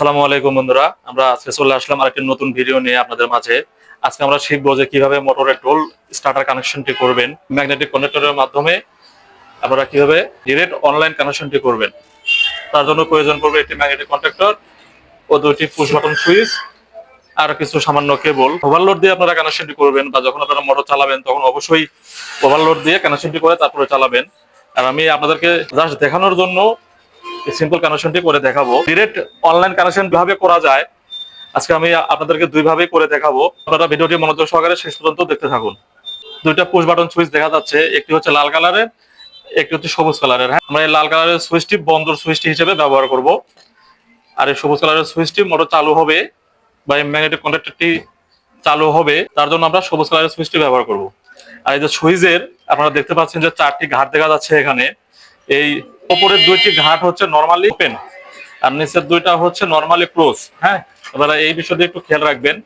আসসালামু আলাইকুম বন্ধুরা, আমরা আজকে চলে আসলাম আরেকটি নতুন ভিডিও নিয়ে আপনাদের মাঝে। আজকে আমরা শিখব যে কীভাবে মোটরের টোল স্টার্টার কানেকশনটি করবেন ম্যাগনেটিক কনেক্টরের মাধ্যমে আপনারা কীভাবে ডিরেক্ট অনলাইন কানেকশনটি করবেন। তার জন্য প্রয়োজন পড়বে একটি ম্যাগনেটিক কন্ট্রাক্টর ও দুটি পুশ বাটন সুইচ আর কিছু সামান্য কেবল ওভারলোড দিয়ে আপনারা কানেকশনটি করবেন বা যখন আপনারা মোটর চালাবেন, তখন অবশ্যই ওভারলোড দিয়ে কানেকশনটি করে তারপরে চালাবেন। আর আমি আপনাদেরকে জাস্ট দেখানোর জন্য সিম্পল কানেকশনটি করে দেখাবো। ডিরেক্ট অনলাইন কানেকশন কীভাবে করা যায়, আজকে আমি আপনাদেরকে দুই ভাবে করে দেখাবো। আপনারা ভিডিওটি মনোযোগ সহকারে শেষ পর্যন্ত দেখতে থাকুন। দুইটা পুশ বাটন সুইচ দেখা যাচ্ছে, একটি হচ্ছে লাল কালারের, একটি হচ্ছে সবুজ কালারের। হ্যাঁ আমরা এই লাল কালারের সুইচটি বন্ধর সুইচটি হিসেবে ব্যবহার করব। আর এই সবুজ কালারের সুইচটি মোটর চালু হবে, বা এই ম্যাগনেটিক কন্ট্রাক্টরটি চালু হবে, তার জন্য আমরা সবুজ কালারের সুইচটি ব্যবহার করব। আর এই যে সুইচের আপনারা দেখতে পাচ্ছেন যে চারটি ঘাট দেখা যাচ্ছে এখানে। এই উপরের দুইটি ঘাট হচ্ছে নর্মালি ওপেন আর নিচের দুইটা হচ্ছে নর্মালি ক্লোজ হ্যাঁ? আপনারা এই বিষয়টি একটু খেয়াল রাখবেন।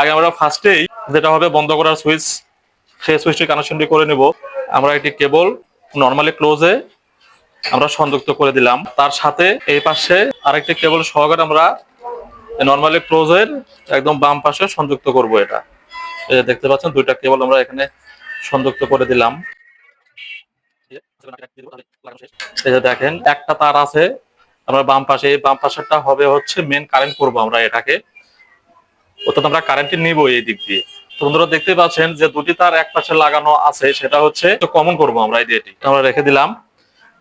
আগে আমরা ফার্স্টেই যেটা হবে বন্ধ করার সুইচ সেই সুইচটি কানেকশনটি করে নেব। আমরা একটি কেবল নর্মালি ক্লোজে আমরা সংযুক্ত করে দিলাম। তার সাথে এই পাশে আরেকটি কেবল সহকারে আমরা নর্মালি ক্লোজের একদম বাম পাশে সংযুক্ত করব এটা। দেখতে পাচ্ছেন, দুইটা কেবল আমরা এখানে সংযুক্ত করে দিলাম। দেখেন, একটা তার আছে, আমরা বাম পাশে বাম পাশেরটা হবে হচ্ছে মেন কারেন্ট করব আমরা এটাকে। অর্থাৎ আমরা কারেন্টটি নিব এই দিক দিয়ে। বন্ধুরা দেখতে পাচ্ছেন যে দুটি তার এক পাশে লাগানো আছে, সেটা হচ্ছে কমন করব আমরা এই দিয়ে আমরা রেখে দিলাম।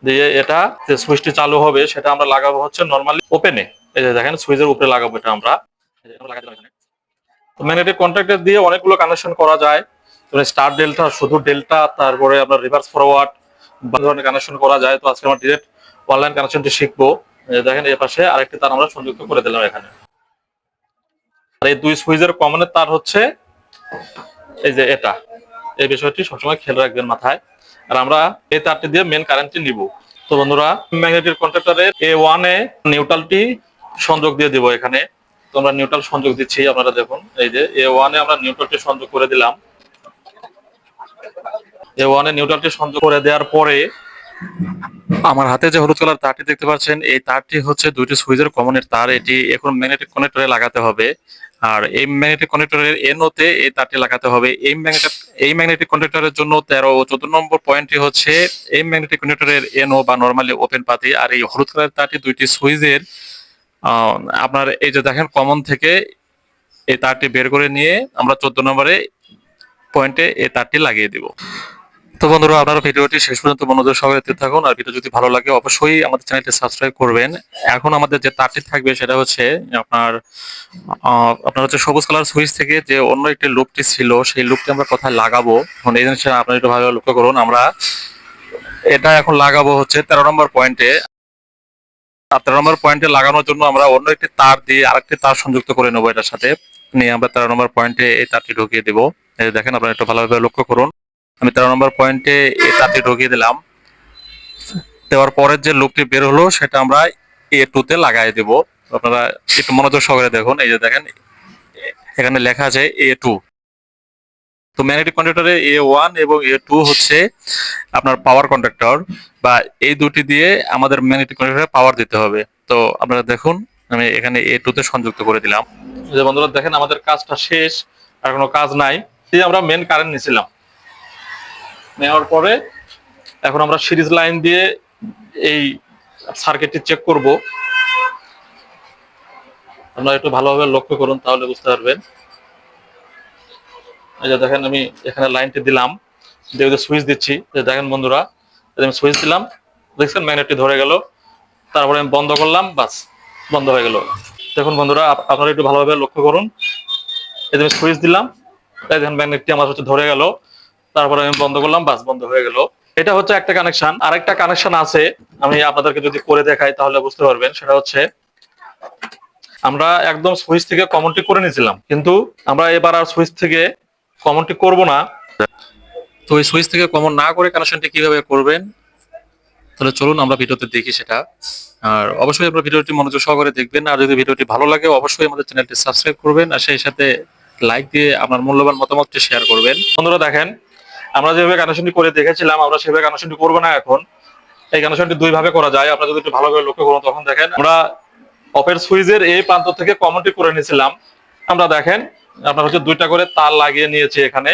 দিয়ে এটা যে সুইচটি চালু হবে, সেটা আমরা লাগাবো হচ্ছে নর্মালি ওপেনে এই যে দেখেন সুইচের উপরে লাগাবো এটা আমরা। ম্যাগনেটিক কন্ট্রাক্টর দিয়ে অনেকগুলো কানেকশন করা যায়। স্টার ডেল্টা শুধু ডেল্টা তারপরে আপনার রিভার্স ফরওয়ার্ড ধরনের কানেকশন করা যায়, তো আজকে আমরা ডিরেক্ট অনলাইন কানেকশনটি শিখব। দেখেন এর পাশে আরেকটি তার আমরা সংযুক্ত করে দিলাম এখানে। আর এই দুই সুইচের কমনের তার হচ্ছে এই যে এটা। এই বিষয়টি সবসময় খেয়াল রাখবেন মাথায়। আর আমরা এই তারটি দিয়ে মেন কারেন্টটি নিব। তো বন্ধুরা ম্যাগনেটিক কন্ট্রাক্টরের এ ওয়ানে নিউট্রালটি সংযোগ দিয়ে দিব এখানে। তো আমরা নিউট্রাল সংযোগ দিচ্ছি, আপনারা দেখুন, এই যে এ ওয়ানে আমরা নিউট্রালটি সংযোগ করে দিলাম। এ ওয়ানে নিউট্রালটি সংযোগ করে দেওয়ার পরে আমার হাতে যে হলুদ কালার তারটি দেখতে পাচ্ছেন, এই তারটি হচ্ছে দুইটি সুইচের কমনের তার। এটি এখন ম্যাগনেটিক কানেক্টরে লাগাতে হবে। আর এই ম্যাগনেটিক কানেক্টরের এনোতে এই তারটি লাগাতে হবে। এই ম্যাগনেটিক এই ম্যাগনেটিক কানেক্টরের জন্য তেরো ও চোদ্দ নম্বর পয়েন্টটি হচ্ছে এই ম্যাগনেটিক কানেক্টরের এনো বা নর্মালি ওপেন পাতি। আর এই হলুদ কালার তারটি দুইটি সুইচের আপনার এই যে দেখেন কমন থেকে এই তারটি বের করে নিয়ে আমরা চোদ্দ নম্বরে পয়েন্টে এই তারটি লাগিয়ে দিব। তো বন্ধুরা, আপনারা ভিডিওটি শেষ পর্যন্ত মনোযোগ সহকারে থাকুন। আর ভিডিও যদি ভালো লাগে, অবশ্যই আমাদের চ্যানেলটি সাবস্ক্রাইব করবেন। এখন আমাদের যে তারটি থাকবে, সেটা হচ্ছে আপনার আপনার হচ্ছে সবুজ কালার সুইচ থেকে যে অন্য একটি লুপটি ছিল, সেই লুপটি আমরা কোথায় লাগাবো? এখন এই জিনিসটা আপনারা একটু ভালো লক্ষ্য করুন। আমরা এটা এখন লাগাবো হচ্ছে তেরো নম্বর পয়েন্টে। আর তেরো নম্বর পয়েন্টে লাগানোর জন্য আমরা অন্য একটি তার দিয়ে আরেকটি তার সংযুক্ত করে নেব এটার সাথে। নিয়ে আমরা তেরো নম্বর পয়েন্টে এই তারটি ঢুকিয়ে দেবো। দেখেন, আপনারা একটু ভালোভাবে লক্ষ্য করুন। আমি তেরো নম্বর পয়েন্টে তারটি ঢুকিয়ে দিলাম। দেওয়ার পরের যে লুপটি বের হলো, সেটা আমরা এ টু তে লাগাই দেব। আপনারা একটু মনোযোগ সহকারে দেখুন, এই যে দেখেন, এখানে লেখা আছে এ টু তো ম্যাগনেটিক কন্ডাক্টরে এ ওয়ান এবং এ টু হচ্ছে আপনার পাওয়ার কন্ডাক্টর বা এই দুটি দিয়ে আমাদের ম্যাগনেটিক কন্ডাক্টরে পাওয়ার দিতে হবে। তো আপনারা দেখুন, আমি এখানে এ টু তে সংযুক্ত করে দিলাম। যে বন্ধুরা দেখেন, আমাদের কাজটা শেষ, আর কোনো কাজ নাই। আমরা মেন কারেন্ট নিয়েছিলাম। নেওয়ার পরে এখন আমরা সিরিজ লাইন দিয়ে এই সার্কিটটি চেক করব। আপনারা একটু ভালোভাবে লক্ষ্য করুন তাহলে বুঝতে পারবেন। এই যে দেখেন আমি এখানে লাইনটি দিলাম। দিয়ে সুইচ দিচ্ছি। দেখেন বন্ধুরা আমি সুইচ দিলাম। দেখছেন ম্যাগনেটটি ধরে গেল। তারপরে আমি বন্ধ করলাম, বাস, বন্ধ হয়ে গেল। দেখুন বন্ধুরা, আপ- আপনারা একটু ভালোভাবে লক্ষ্য করুন। এই যে আমি সুইচ দিলাম। দেখেন ম্যাগনেটটি আমার হচ্ছে ধরে গেল। তারপরে আমি বন্ধ করলাম, বাস বন্ধ হয়ে গেল। এটা হচ্ছে একটা কানেকশন আরেকটা কানেকশন আছে, আমি আপনাদেরকে যদি করে দেখাই তাহলে বুঝতে পারবেন। সেটা হচ্ছে, আমরা একদম সুইচ থেকে কমনটি করে নিয়েছিলাম, কিন্তু আমরা এবার আর সুইচ থেকে কমনটি করব না। তো এই সুইচ থেকে কমন না করে কানেকশনটি কীভাবে করবেন? তাহলে চলুন আমরা ভিডিওতে দেখি সেটা। আর অবশ্যই আপনার ভিডিওটি মনোযোগ সহকারে দেখবেন, আর যদি ভিডিওটি ভালো লাগে অবশ্যই আমাদের চ্যানেলটি সাবস্ক্রাইব করবেন, আর সেই সাথে লাইক দিয়ে আপনার মূল্যবান মতামতটি শেয়ার করবেন। বন্ধুরা দেখেন আমরা যেভাবে কানেকশনটি করে দেখেছিলাম, আমরা সেভাবে কানেকশনটি করব না এখন। এই কানেকশনটি দুই ভাবে করা যায়। আপনারা যদি একটু ভালোভাবে লক্ষ্য করুন, তখন দেখেন আমরা অপের সুইচের এই প্রান্ত থেকে কমনটি করে নিয়েছিলাম। আমরা দেখেন, আপনার হচ্ছে দুইটা করে তার লাগিয়ে নিয়েছি এখানে।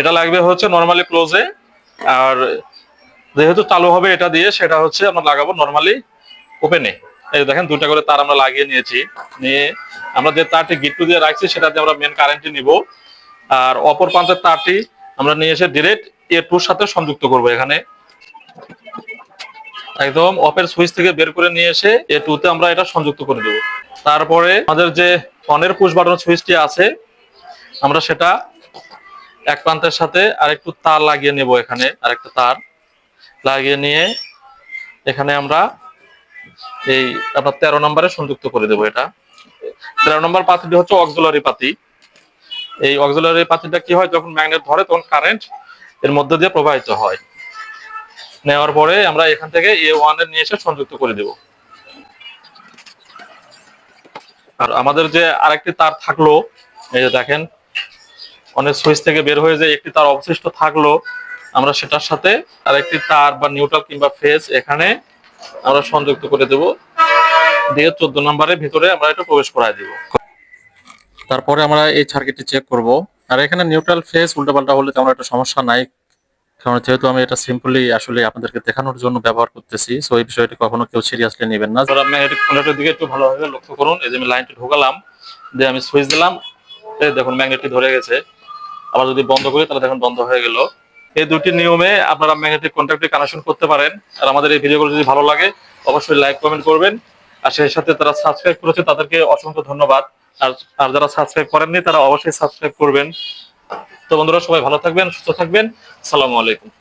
এটা লাগবে হচ্ছে নর্মালি ক্লোজে আর যেহেতু চালু হবে এটা দিয়ে, সেটা হচ্ছে আমরা লাগাবো নর্মালি ওপেনে এই দেখেন, দুইটা করে তার আমরা লাগিয়ে নিয়েছি। নিয়ে আমরা যে তারটি গিট্টু দিয়ে রাখছি সেটা দিয়ে আমরা মেন কারেন্টটি নিব। আর অপর প্রান্তের তারটি আমরা নিয়ে এসে ডিরেক্ট এ টুর সাথে সংযুক্ত করব এখানে। একদম অপের সুইচ থেকে বের করে নিয়ে এসে এ টুতে আমরা এটা সংযুক্ত করে দেব। তারপরে আমাদের যে অনের পুশ বাটন সুইচটি আছে, আমরা সেটা এক প্রান্তের সাথে আরেকটু তার লাগিয়ে নেব এখানে, আরেকটা তার লাগিয়ে নিয়ে এখানে আমরা এই আপনার তেরো নম্বরে সংযুক্ত করে দেবো এটা। তেরো নম্বর পাতিটি হচ্ছে অক্সিলারি পাতি। এই অক্সিলারি পাতিটা কি হয়? যখন ম্যাগনেট ধরে, তখন কারেন্ট এর মধ্যে দিয়ে প্রবাহিত হয়। নেওয়ার পরে আমরা এখান থেকে এ ওয়ানের নিয়ে এসে সংযুক্ত করে দেব। আর আমাদের যে আরেকটি তার থাকল, এই যে দেখেন, অনেক সুইচ থেকে বের হয়ে যে একটি তার অবশিষ্ট থাকল, আমরা সেটার সাথে আরেকটি তার বা নিউট্রাল কিংবা ফেজ এখানে আমরা সংযুক্ত করে দেব। দিয়ে চোদ্দ নম্বরের ভিতরে আমরা এটা প্রবেশ করায় দেব। তারপরে আমরা এই সার্কিটটি চেক করব। আর এখানে নিউট্রাল ফেজ উল্টাপাল্টা হলে তেমন একটা সমস্যা নাই। কারণ যেহেতু আমি এটা সিম্পলি আসলে আপনাদেরকে দেখানোর জন্য ব্যবহার করতেছি সো এই বিষয়টি কখনো কেউ সিরিয়াসলি নেবেন না। ম্যাগনেটিক কন্ডাক্টরের দিকে একটু ভালোভাবে লক্ষ্য করুন, এই যে আমি লাইনটি ঢোকালাম, দিয়ে আমি সুইচ দিলাম দেখুন ম্যাগনেটটি ধরে গেছে। আবার যদি বন্ধ করি, তাহলে দেখুন বন্ধ হয়ে গেল। এই দুটি নিয়মে আপনারা ম্যাগনেটিক কন্ট্যাক্টে কানেকশন করতে পারেন। আর আমাদের এই ভিডিওগুলো যদি ভালো লাগে, অবশ্যই লাইক কমেন্ট করবেন। আর সেই সাথে তারা সাবস্ক্রাইব করেছে, তাদেরকে অসংখ্য ধন্যবাদ। আর আর যারা সাবস্ক্রাইব করেননি তারা অবশ্যই সাবস্ক্রাইব করবেন। তো বন্ধুরা, সবাই ভালো থাকবেন, সুস্থ থাকবেন। সালামু আলাইকুম।